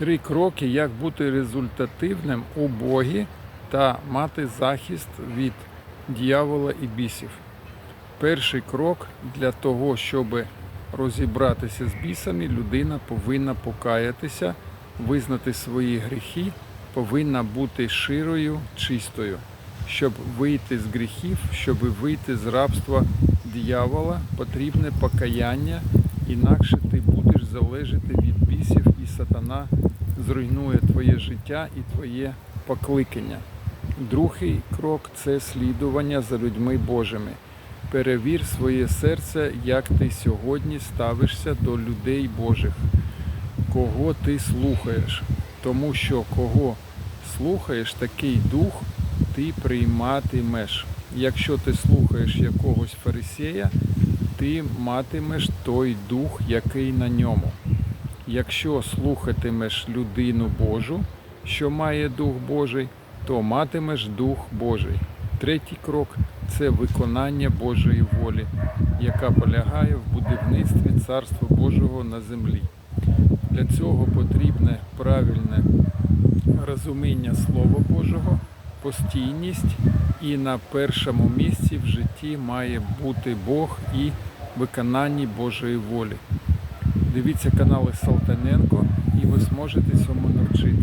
Три кроки, як бути результативним у Богі та мати захист від дьявола і бісів. Перший крок для того, щоб розібратися з бісами, людина повинна покаятися, визнати свої гріхи, повинна бути широю, чистою. Щоб вийти з гріхів, щоб вийти з рабства дьявола, потрібне покаяння, інакше ти будеш залежати від бісів, і сатана зруйнує твоє життя і твоє покликання. Другий крок це слідування за людьми Божими. Перевір своє серце, як ти сьогодні ставишся до людей Божих, кого ти слухаєш. Тому що кого слухаєш, такий дух ти прийматимеш. Якщо ти слухаєш якогось фарисея, ти матимеш той дух, який на ньому. Якщо слухатимеш людину Божу, що має Дух Божий, то матимеш Дух Божий. Третій крок це виконання Божої волі, яка полягає в будівництві Царства Божого на землі. Для цього потрібне правильне розуміння Слова Божого, постійність і на першому місці в житті має бути Бог і виконання Божої волі. Дивіться канали Салтаненко і ви зможете цьому навчитися.